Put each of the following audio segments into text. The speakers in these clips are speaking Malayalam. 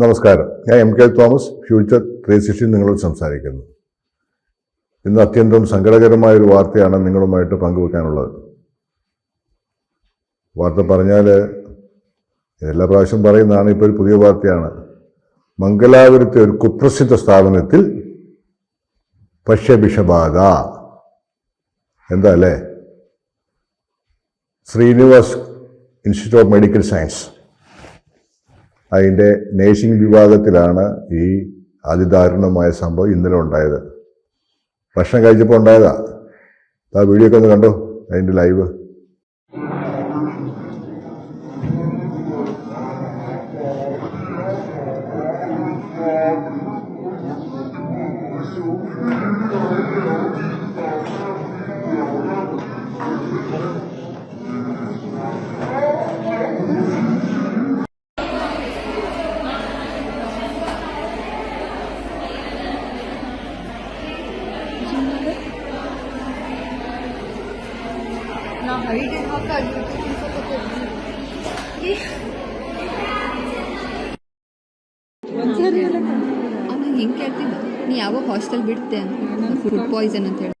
നമസ്കാരം. ഞാൻ M K Thomas future three sixty നിങ്ങളോട് സംസാരിക്കുന്നു. ഇന്ന് അത്യന്തം സങ്കടകരമായ ഒരു വാർത്തയാണ് നിങ്ങളുമായിട്ട് പങ്കുവെക്കാനുള്ളത്. വാർത്ത പറഞ്ഞാൽ എല്ലാ പ്രാവശ്യം പറയുന്നതാണ് ഇപ്പോൾ ഒരു പുതിയ വാർത്തയാണ്. മംഗലാപുരത്തെ ഒരു കുപ്രസിദ്ധ സ്ഥാപനത്തിൽ ഭക്ഷ്യവിഷബാധ എന്താ അല്ലേ? Srinivas institute of medical science. അതിന്റെ നേഴ്സിംഗ് വിഭാഗത്തിലാണ് ഈ അതിദാരുണമായ സംഭവം ഇന്നലെ ഉണ്ടായത്. ഭക്ഷണം കഴിച്ചപ്പോൾ ഉണ്ടായതാ. ആ വീഡിയോ ഒക്കെ ഒന്ന് കണ്ടോ? അതിന്റെ ലൈവ് ನಾ ಹೈಟ್ ಹಾಕಾಗಿತ್ತು ಅವ್ನು ಹೆಂಗೆ ಕೇಳ್ತಿದ್ದ ನೀ ಯಾವಾಗ ಹಾಸ್ಟೆಲ್ ಬಿಡ್ತೆ ಅಂತ ಫುಡ್ ಪಾಯ್ಸನ್ ಅಂತ ಹೇಳಿ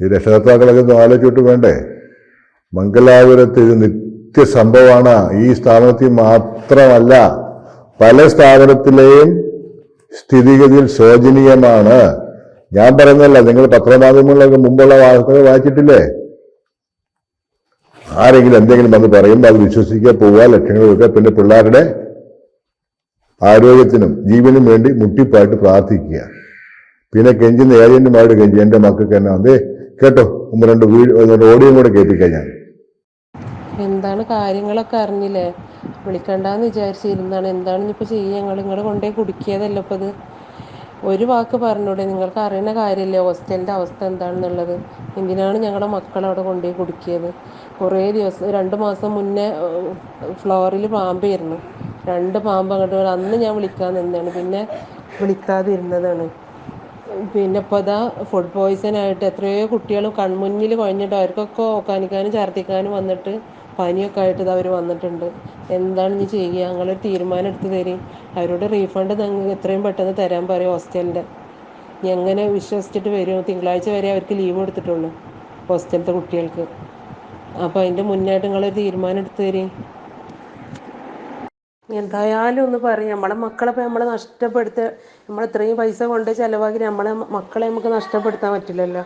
ഈ രക്ഷകർത്താക്കളൊക്കെ ഒന്ന് ആലോചിച്ചിട്ട് വേണ്ടേ മംഗലാപുരത്ത് നിത്യ സംഭവമാണ് ഈ സ്ഥാപനത്തിൽ മാത്രമല്ല പല സ്ഥാപനത്തിലെയും സ്ഥിതിഗതിയിൽ ശോചനീയമാണ്. ഞാൻ പറയുന്നല്ല നിങ്ങൾ പത്രമാധ്യമങ്ങളിലൊക്കെ മുമ്പുള്ള വാർത്തകൾ വായിച്ചിട്ടില്ലേ? ആരെങ്കിലും എന്തെങ്കിലും വന്ന് പറയുമ്പോൾ അത് വിശ്വസിക്കുക പോവുക ലക്ഷങ്ങൾ വെക്കുക പിന്നെ പിള്ളേരുടെ ആരോഗ്യത്തിനും ജീവനും വേണ്ടി മുട്ടിപ്പായിട്ട് പ്രാർത്ഥിക്കുക. പിന്നെ കെഞ്ചുന്ന ഏജന്റുമാരുടെ കെഞ്ചി. എന്റെ മക്കൾക്ക് എന്നെ അതേ കേട്ടോ ഒന്ന് രണ്ട് വീഡിയോ ഓഡിയോ കൂടെ ഞാൻ എന്താണ് കാര്യങ്ങളൊക്കെ അറിഞ്ഞില്ലേ? വിളിക്കണ്ടെന്ന് വിചാരിച്ചിരുന്നാണ് എന്താണ് ഇനിയിപ്പോൾ ചെയ്യുക ഞങ്ങൾ നിങ്ങളെ കൊണ്ടേ കുടുക്കിയതല്ലോ ഇപ്പോൾ ഇത് ഒരു വാക്ക് പറഞ്ഞൂടെ? നിങ്ങൾക്ക് അറിയുന്ന കാര്യമല്ലേ ഹോസ്റ്റലിന്റെ അവസ്ഥ എന്താണെന്നുള്ളത്? എന്തിനാണ് ഞങ്ങളുടെ മക്കളെ അവിടെ കൊണ്ടുപോയി കുടുക്കിയത്? കുറേ ദിവസം രണ്ട് മാസം മുന്നേ ഫ്ലോറിൽ പാമ്പായിരുന്നു രണ്ട് പാമ്പ് അങ്ങോട്ട്. അന്ന് ഞാൻ വിളിക്കാൻ നിന്നാണ് പിന്നെ വിളിക്കാതിരുന്നതാണ്. പിന്നെ ഇപ്പോൾ ഇതാ ഫുഡ് പോയ്സൺ ആയിട്ട് എത്രയോ കുട്ടികൾ കൺമുന്നിൽ കുഴഞ്ഞിട്ട് അവർക്കൊക്കെ ഓക്കാനിക്കാനും ഛർദ്ദിക്കാനും വന്നിട്ട് പനിയൊക്കെ ആയിട്ട് അവർ വന്നിട്ടുണ്ട്. എന്താണ് നീ ചെയ്യുക? ഞങ്ങളൊരു തീരുമാനം എടുത്ത് തരും. അവരോട് റീഫണ്ട് എത്രയും പെട്ടെന്ന് തരാൻ പറയും ഹോസ്റ്റലിന്റെ. നീ എങ്ങനെ വിശ്വസിച്ചിട്ട് വരും? തിങ്കളാഴ്ച വരെ അവർക്ക് ലീവ് കൊടുത്തിട്ടുള്ളൂ ഹോസ്റ്റലത്തെ കുട്ടികൾക്ക്. അപ്പോൾ അതിന്റെ മുന്നായിട്ട് നിങ്ങളൊരു തീരുമാനം എടുത്ത് തരും. എന്തായാലും ഒന്ന് പറയും. നമ്മളെ മക്കളെ ഇപ്പം നമ്മളെ നഷ്ടപ്പെടുത്ത നമ്മൾ ഇത്രയും പൈസ കൊണ്ട് ചിലവാക്കി നമ്മളെ മക്കളെ നമുക്ക് നഷ്ടപ്പെടുത്താൻ പറ്റില്ലല്ലോ.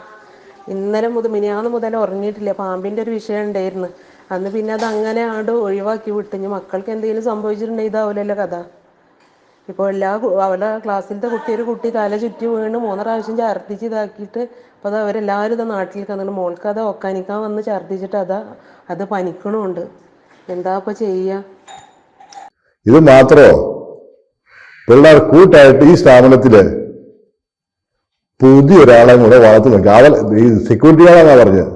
ഇന്നലെ മുതൽ മിനിയാന്ന് മുതൽ ഉറങ്ങിയിട്ടില്ല. പാമ്പിന്റെ ഒരു വിഷയം ഉണ്ടായിരുന്നു. അന്ന് പിന്നെ അത് അങ്ങനെ ആണ്ട് ഒഴിവാക്കി വിട്ട് ഇനി മക്കൾക്ക് എന്തെങ്കിലും സംഭവിച്ചിട്ടുണ്ടെങ്കിൽ ഇതാവില്ലല്ലോ കഥ. ഇപ്പോൾ എല്ലാ അവരുടെ ക്ലാസ്സിലത്തെ കുട്ടി ഒരു കുട്ടി തല ചുറ്റി വീണ് മൂന്ന് പ്രാവശ്യം ഛർദ്ദിച്ച് ഇതാക്കിയിട്ട് അപ്പോൾ അത് അവരെല്ലാവരും ഇത് നാട്ടിലേക്ക് വന്നിട്ട് മോൾക്ക് അത് ഒക്കാനിക്കാൻ വന്ന് ഛർദ്ദിച്ചിട്ട് അതാ അത് പനിക്കണമുണ്ട് എന്താ ഇപ്പോൾ ചെയ്യുക ഇത് മാത്രോ? പിള്ളേർ കൂട്ടായിട്ട് ഈ സ്ഥാപനത്തിൽ പുതിയൊരാളെ കൂടെ വളർത്തി നോക്കി അവൾ ഈ സെക്യൂരിറ്റി ആളാന്നാ പറഞ്ഞത്?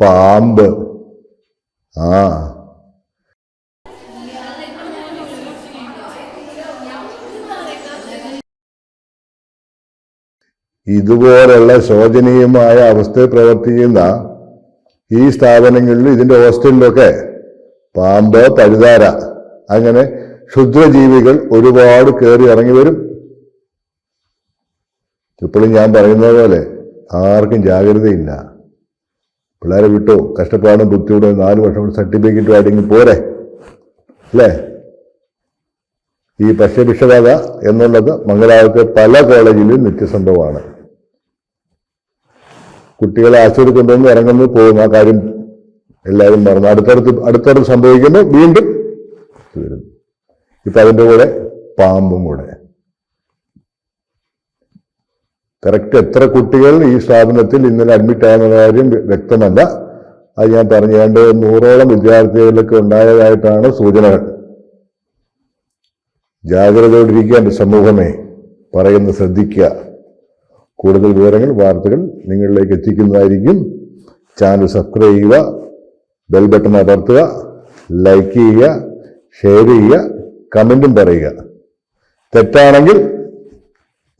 പാമ്പ്. ആ. ഇതുപോലുള്ള ശോചനീയമായ അവസ്ഥയിൽ പ്രവർത്തിക്കുന്ന ഈ സ്ഥാപനങ്ങളിലും ഇതിന്റെ ഹോസ്റ്റലിലൊക്കെ പാമ്പ് പഴുതാര അങ്ങനെ ക്ഷുദ്രജീവികൾ ഒരുപാട് കയറി ഇറങ്ങി വരും. ഇപ്പോഴും ഞാൻ പറയുന്നത് പോലെ ആർക്കും ജാഗ്രതയില്ല. പിള്ളേരെ വിട്ടോ കഷ്ടപ്പാടും ബുദ്ധിമുട്ടും നാല് വർഷം കൊണ്ട് സർട്ടിഫിക്കറ്റ് ആയിട്ടെങ്കിൽ പോരെ? അല്ലേ? ഈ ഭക്ഷ്യഭിക്ഷബാധ എന്നുള്ളത് മംഗലാപുരത്തെ പല കോളേജിലും നിത്യസംഭവമാണ്. കുട്ടികളെ ആശുപത്രി കൊണ്ടുവന്ന് ഇറങ്ങുന്നു പോകുന്നു ആ കാര്യം എല്ലാവരും മറന്നു. അടുത്തടുത്ത് അടുത്തടുത്ത് സംഭവിക്കുന്നു വീണ്ടും വരുന്നു. ഇപ്പൊ അതിന്റെ കൂടെ പാമ്പും കൂടെ. കറക്റ്റ് എത്ര കുട്ടികൾ ഈ സ്ഥാപനത്തിൽ ഇന്നലെ അഡ്മിറ്റ് ആകുന്ന കാര്യം വ്യക്തമല്ല. അത് ഞാൻ പറഞ്ഞു ഏതാണ്ട് നൂറോളം വിദ്യാർത്ഥികളിലൊക്കെ ഉണ്ടായതായിട്ടാണ് സൂചനകൾ. ജാഗ്രതയോടിരിക്കുക എന്റെ സമൂഹമേ പറയുന്ന ശ്രദ്ധിക്കുക. കൂടുതൽ വിവരങ്ങൾ വാർത്തകൾ നിങ്ങളിലേക്ക് എത്തിക്കുന്നതായിരിക്കും. ചാനൽ സബ്സ്ക്രൈബ് ചെയ്യുക ബെൽ ബട്ടൺ അമർത്തുക ലൈക്ക് ചെയ്യുക ഷെയർ ചെയ്യുക കമന്റും പറയുക. തെറ്റാണെങ്കിൽ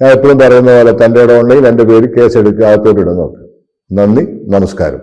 ഞാൻ എപ്പോഴും പറയുന്ന പോലെ തന്റെ ഇടം ഉണ്ടെങ്കിൽ എന്റെ പേര് കേസെടുക്കുക അകത്തോട്ട് ഇടാൻ നന്ദി നമസ്കാരം.